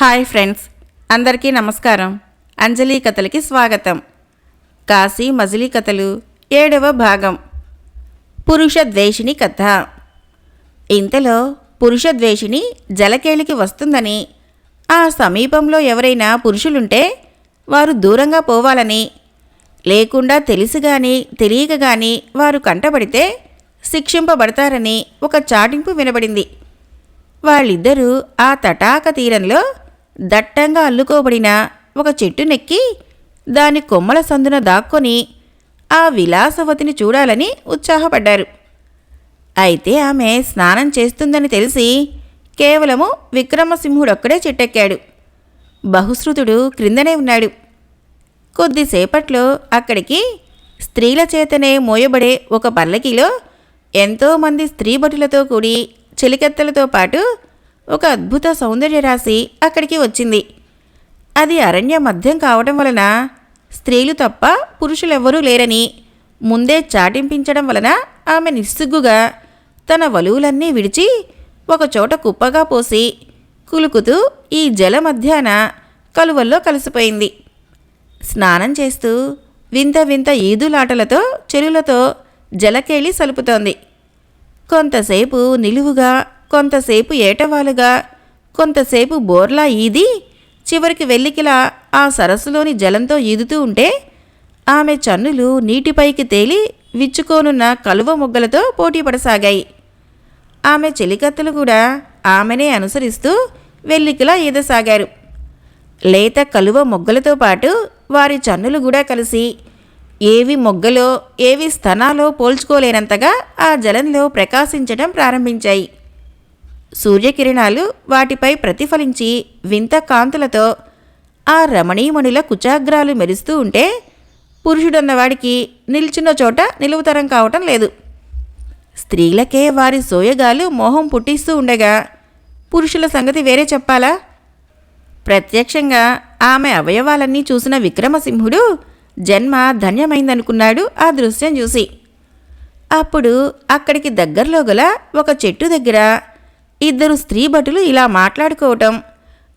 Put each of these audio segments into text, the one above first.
Hi friends అందరికీ నమస్కారం. అంజలి కథలకి స్వాగతం. కాశీ మజిలీ కథలు ఏడవ భాగం. పురుష ద్వేషిణి కథ. ఇంతలో పురుష ద్వేషిణి జలకేళికి వస్తుందని ఆ సమీపంలో ఎవరైనా పురుషులుంటే వారు దూరంగా పోవాలని లేకుండా తెలిసి కానీ తెలియక కానీ వారు కంటపడితే శిక్షింపబడతారని ఒక చాటింపు వినబడింది. వాళ్ళిద్దరూ ఆ తటాక తీరంలో దట్టంగా అల్లుకోబడిన ఒక చెట్టు నెక్కి దాని కొమ్మల సందున దాక్కొని ఆ విలాసవతిని చూడాలని ఉత్సాహపడ్డారు. అయితే ఆమె స్నానం చేస్తుందని తెలిసి కేవలము విక్రమసింహుడొక్కడే చెట్టెక్కాడు. బహుశ్రుతుడు క్రిందనే ఉన్నాడు. కొద్దిసేపట్లో అక్కడికి స్త్రీల చేతనే మోయబడే ఒక పల్లకిలో ఎంతోమంది స్త్రీ భటులతో కూడి చెలికత్తలతో పాటు ఒక అద్భుత సౌందర్యరాశి అక్కడికి వచ్చింది. అది అరణ్య మధ్యం కావటం వలన స్త్రీలు తప్ప పురుషులెవ్వరూ లేరని ముందే చాటింపించడం వలన ఆమె నిస్సిగ్గుగా తన వలువులన్నీ విడిచి ఒకచోట కుప్పగా పోసి కులుకుతూ ఈ జల మధ్యాన కలువల్లో కలిసిపోయింది. స్నానం చేస్తూ వింత వింత ఈదులాటలతో చెరువులతో జలకేళి సలుపుతోంది. కొంతసేపు నిలువుగా కొంతసేపు ఏటవాలుగా కొంతసేపు బోర్లా ఈది చివరికి వెల్లికిలా ఆ సరస్సులోని జలంతో ఈదుతూ ఉంటే ఆమె చన్నులు నీటిపైకి తేలి విచ్చుకోనున్న కలువ మొగ్గలతో పోటీపడసాగాయి ఆమె చెలికత్తలు కూడా ఆమెనే అనుసరిస్తూ వెల్లికిలా ఈదసాగారు. లేత కలువ మొగ్గలతో పాటు వారి చన్నులు కూడా కలిసి ఏవి మొగ్గలో ఏవి స్తనాలో పోల్చుకోలేనంతగా ఆ జలంలో ప్రకాశించడం ప్రారంభించాయి. సూర్యకిరణాలు వాటిపై ప్రతిఫలించి వింత కాంతులతో ఆ రమణీమణుల కుచాగ్రాలు మెరుస్తూ ఉంటే పురుషుడన్నవాడికి నిల్చున్న చోట నిలువుతరం కావటం లేదు. స్త్రీలకే వారి సోయగాలు మోహం పుట్టిస్తూ ఉండగా పురుషుల సంగతి వేరే చెప్పాలా? ప్రత్యక్షంగా ఆమె అవయవాలన్నీ చూసిన విక్రమసింహుడు జన్మ ధన్యమైందనుకున్నాడు ఆ దృశ్యం చూసి. అప్పుడు అక్కడికి దగ్గరలో గల ఒక చెట్టు దగ్గర ఇద్దరు స్త్రీ భటులు ఇలా మాట్లాడుకోవటం.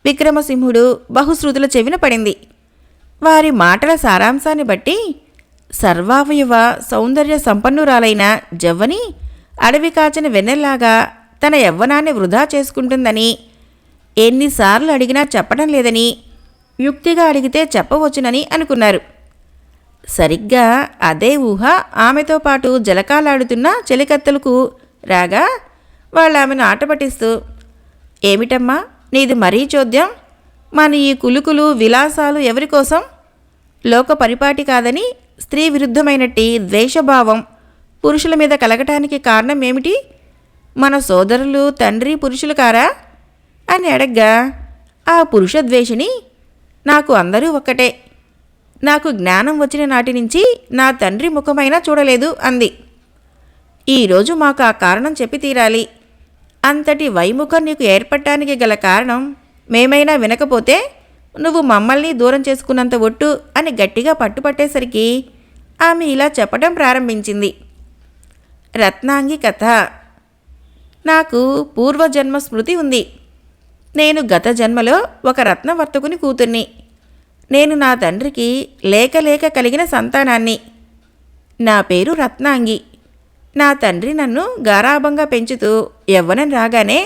విక్రమసింహుడు బహుశ్రుతుల చెవిన పడింది. వారి మాటల సారాంశాన్ని బట్టి సర్వావయవ సౌందర్య సంపన్నురాలైన జవ్వని అడవి కాచిన వెన్నెల్లాగా తన యవ్వనాన్ని వృధా చేసుకుంటుందని ఎన్నిసార్లు అడిగినా చెప్పడం లేదని యుక్తిగా అడిగితే చెప్పవచ్చునని అనుకున్నారు. సరిగ్గా అదే ఊహ ఆమెతో పాటు జలకాలాడుతున్న చెలికత్తలకు రాగా వాళ్ళు ఆమెను ఆట పట్టిస్తూ ఏమిటమ్మా నీది మరీ చోద్యం? మన ఈ కులుకులు విలాసాలు ఎవరి కోసం? లోక పరిపాటి కాదని స్త్రీ విరుద్ధమైనట్టి ద్వేషభావం పురుషుల మీద కలగటానికి కారణం ఏమిటి? మన సోదరులు తండ్రి పురుషులు కారా? అని అడగ్గా ఆ పురుష ద్వేషిని నాకు అందరూ ఒక్కటే. నాకు జ్ఞానం వచ్చిన నాటి నుంచి నా తండ్రి ముఖమైనా చూడలేదు అంది. ఈరోజు మాకు ఆ కారణం చెప్పి తీరాలి. అంతటి వైముఖం నీకు ఏర్పడటానికి గల కారణం మేమైనా వినకపోతే నువ్వు మమ్మల్ని దూరం చేసుకున్నంత ఒట్టు అని గట్టిగా పట్టుపట్టేసరికి ఆమె ఇలా చెప్పడం ప్రారంభించింది. రత్నాంగి కథ. నాకు పూర్వజన్మ స్మృతి ఉంది. నేను గత జన్మలో ఒక రత్నవర్తకుని కూతుర్ని. నేను నా తండ్రికి లేక లేక కలిగిన సంతానాన్ని. నా పేరు రత్నాంగి. నా తండ్రి నన్ను గారాభంగా పెంచుతూ యవ్వనం రాగానే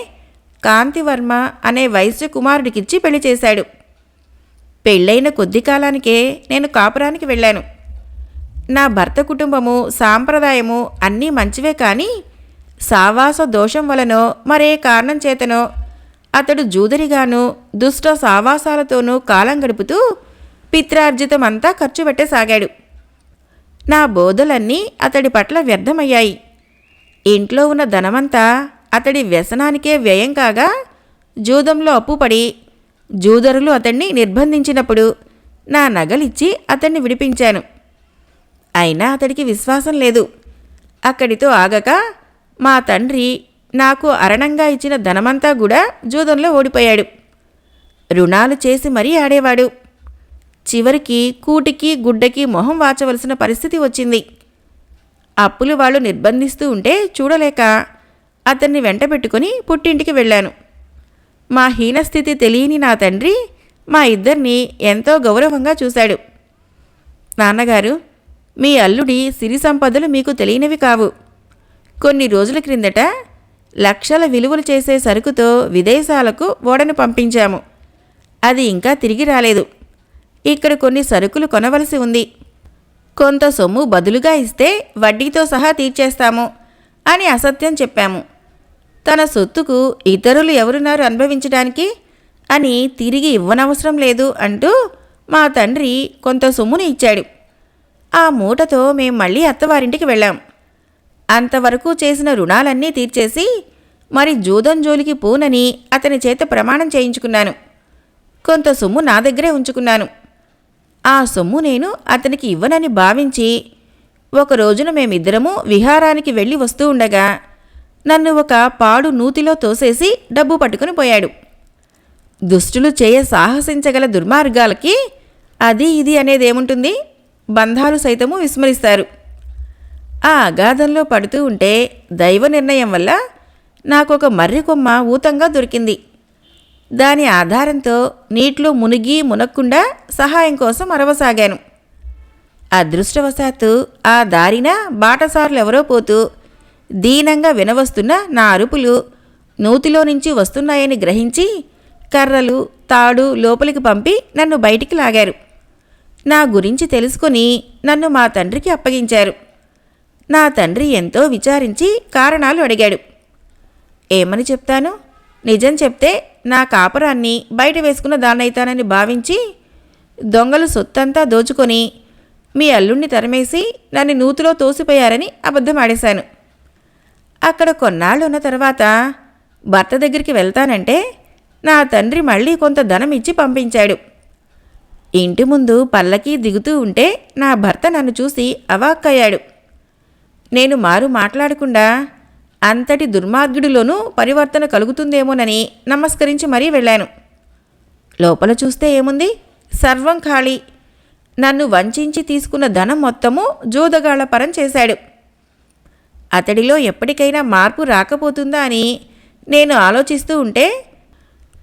కాంతివర్మ అనే వైశ్య కుమారుడికిచ్చి పెళ్ళి చేశాడు. పెళ్ళైన కొద్ది కాలానికే నేను కాపురానికి వెళ్ళాను. నా భర్త కుటుంబము సాంప్రదాయము అన్నీ మంచివే కానీ సావాస దోషం వలనో మరే కారణం చేతనో అతడు జూదరిగాను దుష్ట సావాసాలతోనూ కాలం గడుపుతూ పిత్రార్జితమంతా ఖర్చు పెట్టసాగాడు. నా బోధలన్నీ అతడి పట్ల వ్యర్థమయ్యాయి. ఇంట్లో ఉన్న ధనమంతా అతడి వ్యసనానికే వ్యయం కాగా జూదంలో అప్పుపడి జూదరులు అతన్ని నిర్బంధించినప్పుడు నా నగలిచ్చి అతన్ని విడిపించాను. అయినా అతడికి విశ్వాసం లేదు. అక్కడితో ఆగక మా తండ్రి నాకు అరణంగా ఇచ్చిన ధనమంతా కూడా జూదంలో ఓడిపోయాడు. రుణాలు చేసి మరీ ఆడేవాడు. చివరికి కూటికి గుడ్డకి మొహం వాచవలసిన పరిస్థితి వచ్చింది. అప్పులు వాళ్ళు నిర్బంధిస్తూ ఉంటే చూడలేక అతన్ని వెంట పెట్టుకుని పుట్టింటికి వెళ్ళాను. మా హీనస్థితి తెలియని నా తండ్రి మా ఇద్దరిని ఎంతో గౌరవంగా చూశాడు. నాన్నగారు మీ అల్లుడి సిరి సంపదలు మీకు తెలియనివి కావు. కొన్ని రోజుల క్రిందట లక్షల విలువలు చేసే సరుకుతో విదేశాలకు ఓడను పంపించాము. అది ఇంకా తిరిగి రాలేదు. ఇక్కడ కొన్ని సరుకులు కొనవలసి ఉంది. కొంత సొమ్ము బదులుగా ఇస్తే వడ్డీతో సహా తీర్చేస్తాము అని అసత్యం చెప్పాము. తన సొత్తుకు ఇతరులు ఎవరున్నారు అనుభవించడానికి? అని తిరిగి ఇవ్వనవసరం లేదు అంటూ మా తండ్రి కొంత సొమ్ముని ఇచ్చాడు. ఆ మూటతో మేం మళ్ళీ అత్తవారింటికి వెళ్ళాం. అంతవరకు చేసిన రుణాలన్నీ తీర్చేసి మరి జూదం జోలికి పూనని అతని చేత ప్రమాణం చేయించుకున్నాను. కొంత సొమ్ము నా దగ్గరే ఉంచుకున్నాను. ఆ సొమ్ము నేను అతనికి ఇవ్వనని భావించి ఒక రోజున మేమిద్దరము విహారానికి వెళ్ళి వస్తూ ఉండగా నన్ను ఒక పాడు నూతిలో తోసేసి డబ్బు పట్టుకుని పోయాడు. దుష్టులు చేయ సాహసించగల దుర్మార్గాలకి అది ఇది అనేదేముంటుంది? బంధాలు సైతము విస్మరిస్తారు. ఆ అగాధంలో పడుతూ ఉంటే దైవ నిర్ణయం వల్ల నాకొక మర్రి కొమ్మ ఊతంగా దొరికింది. దాని ఆధారంతో నీటిలో మునిగి మునక్కుండా సహాయం కోసం అరవసాగాను. అదృష్టవశాత్తు ఆ దారిన బాటసారులు ఎవరో పోతూ దీనంగా వినవస్తున్న నా అరుపులు నూతిలో నుంచి వస్తున్నాయని గ్రహించి కర్రలు తాడు లోపలికి పంపి నన్ను బయటికి లాగారు. నా గురించి తెలుసుకొని నన్ను మా తండ్రికి అప్పగించారు. నా తండ్రి ఎంతో విచారించి కారణాలు అడిగాడు. ఏమని చెప్తాను? నిజం చెప్తే నా కాపురాన్ని బయట వేసుకున్న దాన్నైతానని భావించి దొంగలు సొత్తంతా దోచుకొని మీ అల్లుణ్ణి తరిమేసి నన్ను నూతిలో తోసిపోయారని అబద్ధం ఆడేశాను. అక్కడ కొన్నాళ్ళు ఉన్న తర్వాత భర్త దగ్గరికి వెళ్తానంటే నా తండ్రి మళ్ళీ కొంత ధనం ఇచ్చి పంపించాడు. ఇంటి ముందు పల్లకి దిగుతూ ఉంటే నా భర్త నన్ను చూసి అవాక్కయ్యాడు. నేను మారు మాట్లాడకుండా అంతటి దుర్మార్గుడిలోనూ పరివర్తన కలుగుతుందేమోనని నమస్కరించి మరీ వెళ్ళాను. లోపల చూస్తే ఏముంది? సర్వం ఖాళీ. నన్ను వంచించి తీసుకున్న ధనం మొత్తము జూదగాళ్ళ పరం చేశాడు. అతడిలో ఎప్పటికైనా మార్పు రాకపోతుందా అని నేను ఆలోచిస్తూ ఉంటే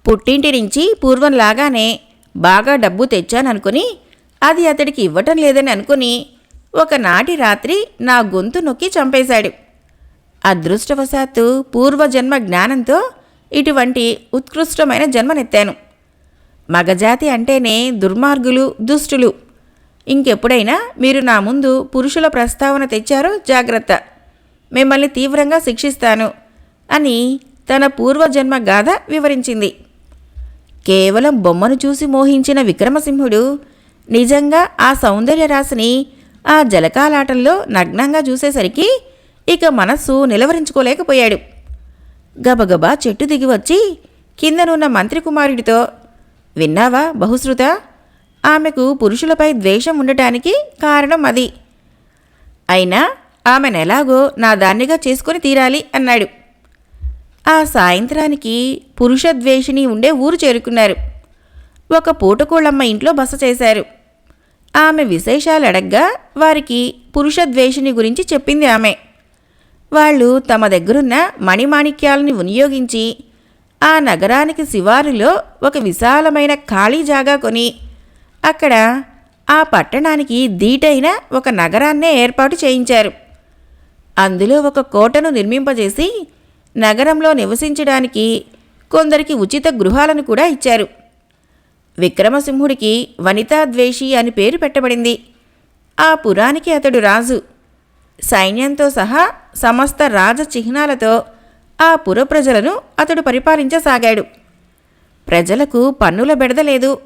పుట్టింటి నుంచి పూర్వంలాగానే బాగా డబ్బు తెచ్చాననుకుని అది అతడికి ఇవ్వటం లేదని అనుకుని ఒకనాటి రాత్రి నా గొంతు నొక్కి చంపేశాడు. అదృష్టవశాత్తు పూర్వజన్మ జ్ఞానంతో ఇటువంటి ఉత్కృష్టమైన జన్మనెత్తాను. మగజాతి అంటేనే దుర్మార్గులు దుష్టులు. ఇంకెప్పుడైనా మీరు నా ముందు పురుషుల ప్రస్తావన తెచ్చారో జాగ్రత్త. మిమ్మల్ని తీవ్రంగా శిక్షిస్తాను అని తన పూర్వజన్మ గాథ వివరించింది. కేవలం బొమ్మను చూసి మోహించిన విక్రమసింహుడు నిజంగా ఆ సౌందర్యరాశిని ఆ జలకాలాటంలో నగ్నంగా చూసేసరికి ఇక మనస్సు నిలవరించుకోలేకపోయాడు. గబగబా చెట్టు దిగి వచ్చి కిందనున్న మంత్రి కుమారుడితో విన్నావా బహుశ్రుత ఆమెకు పురుషులపై ద్వేషం ఉండటానికి కారణం అది. అయినా ఆమెనెలాగో నా దాన్నిగా చేసుకొని తీరాలి అన్నాడు. ఆ సాయంత్రానికి పురుషద్వేషిని ఉండే ఊరు చేరుకున్నారు. ఒక పూటకోళ్ళమ్మ ఇంట్లో బస చేశారు. ఆమె విశేషాలు అడగ్గా వారికి పురుషద్వేషిని గురించి చెప్పింది ఆమె. వాళ్ళు తమ దగ్గరున్న మణిమాణిక్యాలను వినియోగించి ఆ నగరానికి శివారులో ఒక విశాలమైన ఖాళీ జాగా కొని అక్కడ ఆ పట్టణానికి దీటైన ఒక నగరాన్నే ఏర్పాటు చేయించారు. అందులో ఒక కోటను నిర్మింపజేసి నగరంలో నివసించడానికి కొందరికి ఉచిత గృహాలను కూడా ఇచ్చారు. విక్రమసింహుడికి వనితాద్వేషి అని పేరు పెట్టబడింది. ఆ పురానికి అతడు రాజు. సైన్యంతో సహా సమస్త రాజ చిహ్నాలతో ఆ పుర ప్రజలను అతడు పరిపాలించసాగాడు. ప్రజలకు పన్నుల బెడదలేదు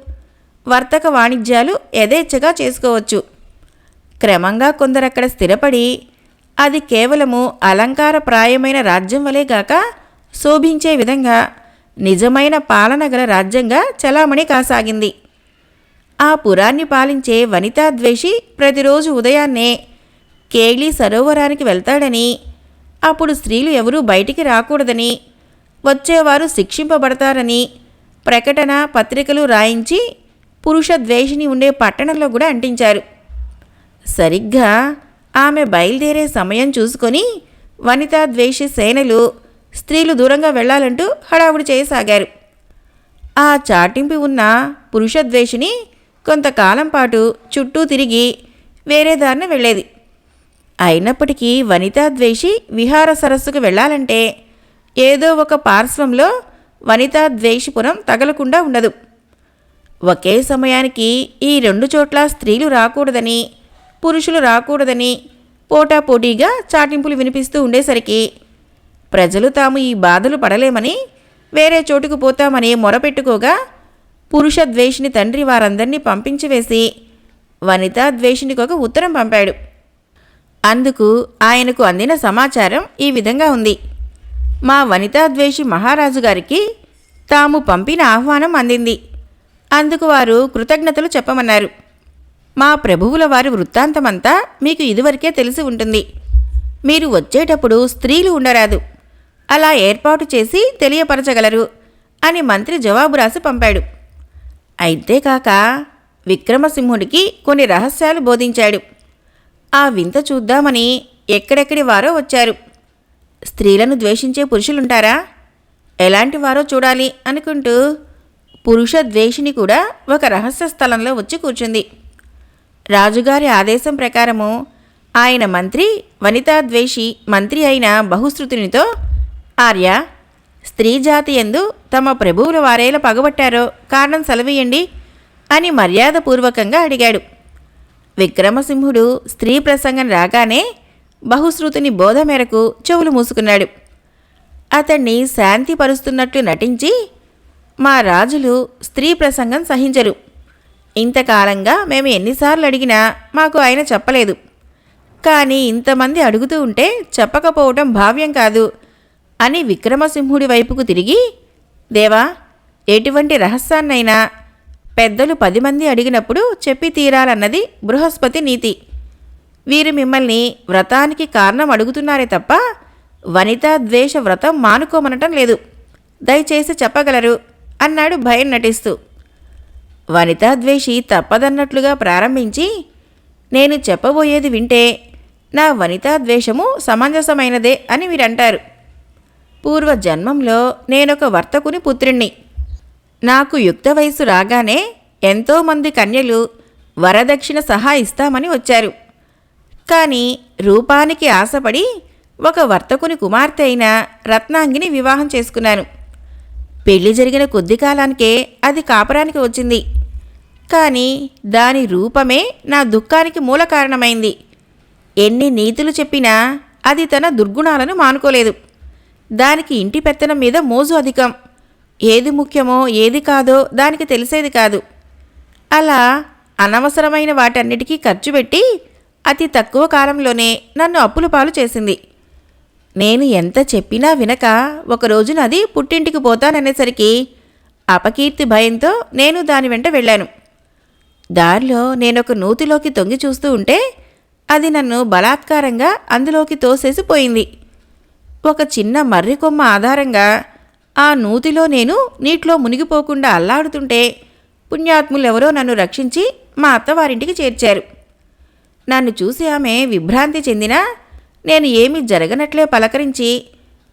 వర్తక వాణిజ్యాలు యథేచ్ఛగా చేసుకోవచ్చు. క్రమంగా కొందరక్కడ స్థిరపడి అది కేవలము అలంకారప్రాయమైన రాజ్యం వలేగాక శోభించే విధంగా నిజమైన పాలన గల రాజ్యంగా చలామణి కాసాగింది. ఆ పురాన్ని పాలించే వనితాద్వేషి ప్రతిరోజు ఉదయాన్నే కేళి సరోవరానికి వెళ్తాడని. అప్పుడు స్త్రీలు ఎవరూ బయటికి రాకూడదని. వచ్చేవారు శిక్షింపబడతారని. ప్రకటన పత్రికలు రాయించి పురుష ద్వేషిని ఉండే పట్టణంలో కూడా అంటించారు. సరిగ్గా ఆమె బయలుదేరే సమయం చూసుకొని వనితా ద్వేషి సేనలు స్త్రీలు దూరంగా వెళ్ళాలంటూ హడావుడి చేయసాగారు. ఆ చాటింపు ఉన్న పురుషద్వేషిని కొంతకాలం పాటు చుట్టూ తిరిగి వేరే దారిన వెళ్ళేది అయినప్పటికీ వనితా ద్వేషి విహార సరస్సుకు వెళ్ళాలంటే ఏదో ఒక పార్శ్వంలో వనితా వనితాద్వేషిపురం తగలకుండా ఉండదు. ఒకే సమయానికి ఈ రెండు చోట్ల స్త్రీలు రాకూడదని పురుషులు రాకూడదని పోటాపోటీగా చాటింపులు వినిపిస్తూ ఉండేసరికి ప్రజలు తాము ఈ బాధలు పడలేమని వేరే చోటుకు పోతామని మొరపెట్టుకోగా పురుష ద్వేషిని తండ్రి వారందరినీ పంపించి వేసి వనితా ద్వేషినికి ఒక ఉత్తరం పంపాడు. అందుకు ఆయనకు అందిన సమాచారం ఈ విధంగా ఉంది. మా వనితాద్వేషి మహారాజు గారికి తాము పంపిన ఆహ్వానం అందింది. అందుకు వారు కృతజ్ఞతలు చెప్పమన్నారు. మా ప్రభువుల వారి వృత్తాంతమంతా మీకు ఇదివరకే తెలిసి ఉంటుంది. మీరు వచ్చేటప్పుడు స్త్రీలు ఉండరాదు. అలా ఏర్పాటు చేసి తెలియపరచగలరు అని మంత్రి జవాబు రాసి పంపాడు. అయితేకాక విక్రమసింహుడికి కొన్ని రహస్యాలు బోధించాడు. ఆ వింత చూద్దామని ఎక్కడెక్కడి వారో వచ్చారు. స్త్రీలను ద్వేషించే పురుషులుంటారా? ఎలాంటి వారో చూడాలి అనుకుంటూ పురుష ద్వేషిని కూడా ఒక రహస్య స్థలంలో వచ్చి కూర్చుంది. రాజుగారి ఆదేశం ప్రకారము ఆయన మంత్రి వనితా ద్వేషి మంత్రి అయిన బహుశ్రుతునితో ఆర్య స్త్రీ జాతి ఎందు తమ ప్రభువుల వారేలా పగబట్టారో కారణం సెలవేయండి అని మర్యాదపూర్వకంగా అడిగాడు. విక్రమసింహుడు స్త్రీ ప్రసంగం రాగానే బహుశ్రుతుని బోధ మేరకు చెవులు మూసుకున్నాడు. అతన్ని శాంతిపరుస్తున్నట్లు నటించి మా రాజులు స్త్రీ ప్రసంగం సహించరు. ఇంతకాలంగా మేము ఎన్నిసార్లు అడిగినా మాకు ఆయన చెప్పలేదు. కానీ ఇంతమంది అడుగుతూ ఉంటే చెప్పకపోవటం భావ్యం కాదు అని విక్రమసింహుడి వైపుకు తిరిగి దేవా ఎటువంటి రహస్యాన్నైనా పెద్దలు పది మంది అడిగినప్పుడు చెప్పి తీరాలన్నది బృహస్పతి నీతి. వీరు మిమ్మల్ని వ్రతానికి కారణం అడుగుతున్నారే తప్ప వనితా ద్వేష వ్రతం మానుకోమనటం లేదు. దయచేసి చెప్పగలరు అన్నాడు భయం నటిస్తూ. వనితా ద్వేషి తప్పదన్నట్లుగా ప్రారంభించి నేను చెప్పబోయేది వింటే నా వనితా ద్వేషము సమంజసమైనదే అని మీరంటారు పూర్వ జన్మంలో నేనొక వర్తకుని పుత్రుణ్ణి. నాకు యుక్త వయసు రాగానే ఎంతోమంది కన్యలు వరదక్షిణ సహా ఇస్తామని వచ్చారు. కానీ రూపానికి ఆశపడి ఒక వర్తకుని కుమార్తె అయిన రత్నాంగిని వివాహం చేసుకున్నాను. పెళ్ళి జరిగిన కొద్ది కాలానికే అది కాపురానికి వచ్చింది. కానీ దాని రూపమే నా దుఃఖానికి మూల కారణమైంది. ఎన్ని నీతులు చెప్పినా అది తన దుర్గుణాలను మానుకోలేదు. దానికి ఇంటి పెత్తనం మీద మోజు అధికం. ఏది ముఖ్యమో ఏది కాదో దానికి తెలిసేది కాదు. అలా అనవసరమైన వాటన్నిటికీ ఖర్చు పెట్టి అతి తక్కువ కాలంలోనే నన్ను అప్పుల పాలు చేసింది. నేను ఎంత చెప్పినా వినక ఒక రోజున అది పుట్టింటికి పోతాననేసరికి అపకీర్తి భయంతో నేను దాని వెంట వెళ్ళాను. దారిలో నేనొక నూతిలోకి తొంగి చూస్తూ ఉంటే అది నన్ను బలాత్కారంగా అందులోకి తోసేసి పోయింది. ఒక చిన్న మర్రి కొమ్మ ఆధారంగా ఆ నూతిలో నేను నీటిలో మునిగిపోకుండా అల్లాడుతుంటే పుణ్యాత్ములెవరో నన్ను రక్షించి మా అత్తవారింటికి చేర్చారు. నన్ను చూసి ఆమె విభ్రాంతి చెందినా నేను ఏమీ జరగనట్లే పలకరించి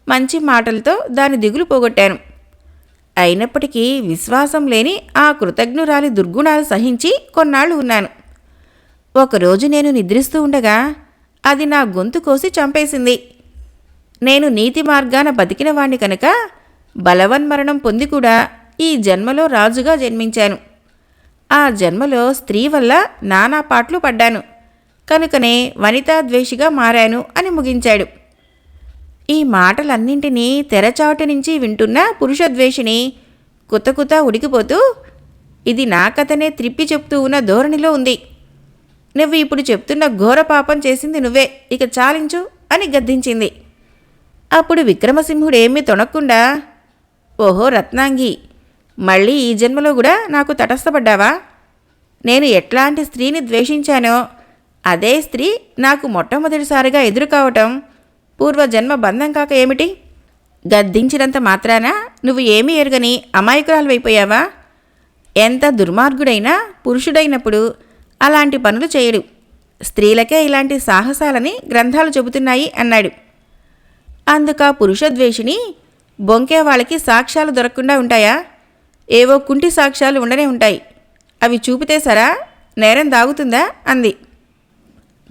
మంచి మాటలతో దాని దిగులు పోగొట్టాను. అయినప్పటికీ విశ్వాసం లేని ఆ కృతజ్ఞురాలి దుర్గుణాలు సహించి కొన్నాళ్ళు ఉన్నాను. ఒకరోజు నేను నిద్రిస్తూ ఉండగా అది నా గొంతు కోసి చంపేసింది. నేను నీతి మార్గాన బతికిన వాణ్ణి కనుక బలవన్మరణం పొంది కూడా ఈ జన్మలో రాజుగా జన్మించాను. ఆ జన్మలో స్త్రీ వల్ల నానా పాట్లు పడ్డాను. కనుకనే వనితాద్వేషిగా మారాను అని ముగించాడు. ఈ మాటలన్నింటినీ తెరచాటు నుంచి వింటున్న పురుషద్వేషిని కుతకుత ఉడికిపోతూ ఇది నా కథనే త్రిప్పి చెప్తూ ఉన్న ధోరణిలో ఉంది. నువ్వు ఇప్పుడు చెప్తున్న ఘోర పాపం చేసింది నువ్వే ఇక చాలించు అని గద్దించింది. అప్పుడు విక్రమసింహుడు ఏమీ తొణక్కుండా ఓహో రత్నాంగి. మళ్ళీ ఈ జన్మలో కూడా నాకు తటస్థపడ్డావా? నేను ఎట్లాంటి స్త్రీని ద్వేషించానో అదే స్త్రీ నాకు మొట్టమొదటిసారిగా ఎదురు కావటం పూర్వజన్మ బంధం కాక ఏమిటి? గద్దించినంత మాత్రాన నువ్వు ఏమీ ఎరగని అమాయకురాలువైపోయావా? ఎంత దుర్మార్గుడైనా పురుషుడైనప్పుడు అలాంటి పనులు చేయడు. స్త్రీలకే ఇలాంటి సాహసాలని గ్రంథాలు చెబుతున్నాయి అన్నాడు. అందుక పురుషద్వేషిని బొంకే వాళ్ళకి సాక్ష్యాలు దొరకకుండా ఉంటాయా? ఏవో కుంటి సాక్ష్యాలు ఉండనే ఉంటాయి. అవి చూపితే సరా? నేరం దాగుతుందా? అంది.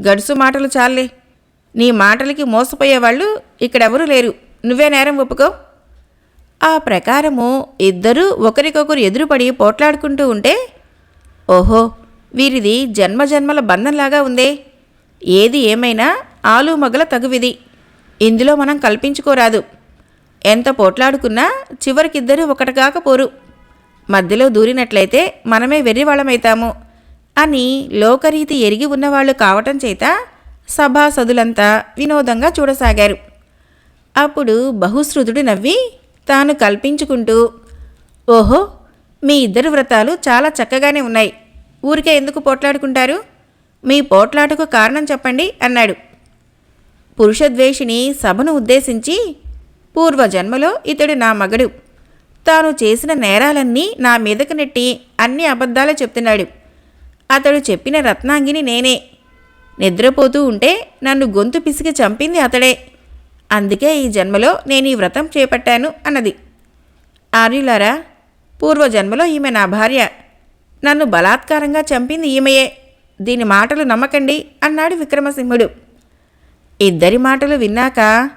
గడుసు మాటలు చాలే నీ మాటలకి మోసపోయేవాళ్ళు ఇక్కడెవరూ లేరు. నువ్వే నేరం ఒప్పుకో. ఆ ప్రకారము ఇద్దరూ ఒకరికొకరు ఎదురుపడి పోట్లాడుకుంటూ ఉంటే ఓహో వీరిది జన్మజన్మల బంధంలాగా ఉందే. ఏది ఏమైనా ఆలు మగల తగువిది. ఇందులో మనం కల్పించుకోరాదు. ఎంత పోట్లాడుకున్నా చివరికిద్దరూ ఒకటిగాక పోరు. మధ్యలో దూరినట్లయితే మనమే వెర్రివాళ్ళమైతాము. అని లోకరీతి ఎరిగి ఉన్నవాళ్ళు కావటం చేత సభాసదులంతా వినోదంగా చూడసాగారు. అప్పుడు బహుశ్రుతుడు నవ్వి తాను కల్పించుకుంటూ ఓహో మీ ఇద్దరు వ్రతాలు చాలా చక్కగానే ఉన్నాయి. ఊరికే ఎందుకు పోట్లాడుకుంటారు? మీ పోట్లాటకు కారణం చెప్పండి అన్నాడు. పురుషద్వేషిని సభను ఉద్దేశించి పూర్వజన్మలో ఇతడు నా మగడు. తాను చేసిన నేరాలన్నీ నా మీదకు నెట్టి అన్ని అబద్ధాలు చెప్తున్నాడు. అతడు చెప్పిన రత్నాంగిని నేనే. నిద్రపోతూ ఉంటే నన్ను గొంతు పిసికి చంపింది అతడే. అందుకే ఈ జన్మలో నేను ఈ వ్రతం చేపట్టాను అన్నది. ఆర్యులారా పూర్వజన్మలో ఈమె నా భార్య. నన్ను బలాత్కారంగా చంపింది ఈమెయే. దీని మాటలు నమ్మకండి అన్నాడు విక్రమసింహుడు. ఇద్దరి మాటలు విన్నాక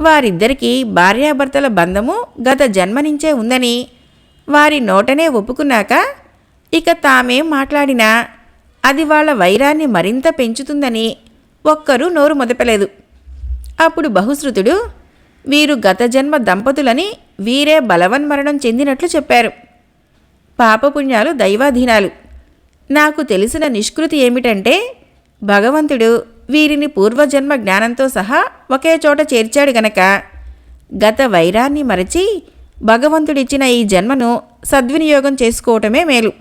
వారిద్దరికీ భార్యాభర్తల బంధము గత జన్మ నుంచే ఉందని వారి నోటనే ఒప్పుకున్నాక ఇక తామేం మాట్లాడినా అది వాళ్ళ వైరాన్ని మరింత పెంచుతుందని ఒక్కరూ నోరు మొదపలేదు. అప్పుడు బహుశ్రుతుడు వీరు గత జన్మ దంపతులని వీరే బలవన్మరణం చెందినట్లు చెప్పారు. పాపపుణ్యాలు దైవాధీనాలు. నాకు తెలిసిన నిష్కృతి ఏమిటంటే భగవంతుడు వీరిని పూర్వజన్మ జ్ఞానంతో సహా ఒకే చోట చేర్చాడు గనక. గత వైరాన్ని మరచి భగవంతుడిచ్చిన ఈ జన్మను సద్వినియోగం చేసుకోవటమే మేలు.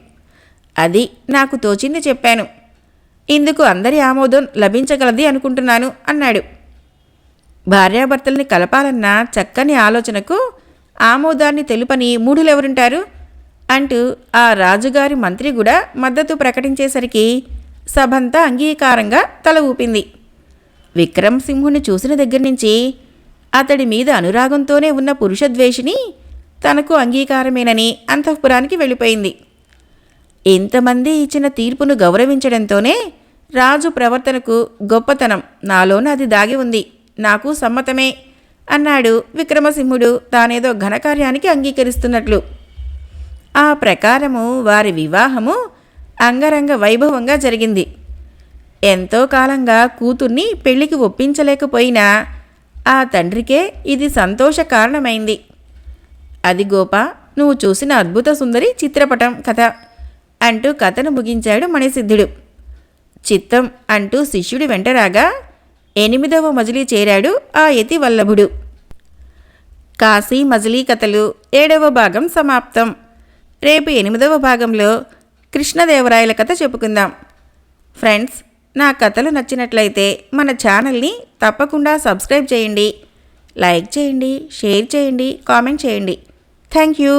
అది నాకు తోచింది చెప్పాను. ఇందుకు అందరి ఆమోదం లభించగలది అనుకుంటున్నాను అన్నాడు. భార్యాభర్తల్ని కలపాలన్న చక్కని ఆలోచనకు ఆమోదాన్ని తెలుపని మూఢులెవరుంటారు? అంటూ ఆ రాజుగారి మంత్రి కూడా మద్దతు ప్రకటించేసరికి సభంతా అంగీకారంగా తల ఊపింది. విక్రమ్ సింహుని చూసిన దగ్గర నుంచి అతడి మీద అనురాగంతోనే ఉన్న పురుషద్వేషిని తనకు అంగీకారమేనని అంతఃపురానికి వెళ్ళిపోయింది. ఇంతమంది ఇచ్చిన తీర్పును గౌరవించడంతోనే రాజు ప్రవర్తనకు గొప్పతనం. నాలోన అది దాగి ఉంది. నాకు సమ్మతమే అన్నాడు విక్రమసింహుడు తానేదో ఘనకార్యానికి అంగీకరిస్తున్నట్లు. ఆ ప్రకారము వారి వివాహము అంగరంగ వైభవంగా జరిగింది. ఎంతో కాలంగా కూతుర్ని పెళ్ళికి ఒప్పించలేకపోయినా ఆ తండ్రికే ఇది సంతోష కారణమైంది. అది గోప నువ్వు చూసిన అద్భుత సుందరి చిత్రపటం కథ అంటూ కథను ముగించాడు మణిసిద్ధుడు. చిత్తం అంటూ శిష్యుడి వెంటరాగా ఎనిమిదవ మజిలీ చేరాడు ఆ యతి వల్లభుడు. కాశీ మజిలీ కథలు ఏడవ భాగం సమాప్తం. రేపు ఎనిమిదవ భాగంలో కృష్ణదేవరాయల కథ చెప్పుకుందాం. ఫ్రెండ్స్ నా కథలు నచ్చినట్లయితే మన ఛానల్ని తప్పకుండా సబ్స్క్రైబ్ చేయండి. లైక్ చేయండి షేర్ చేయండి కామెంట్ చేయండి. Thank you.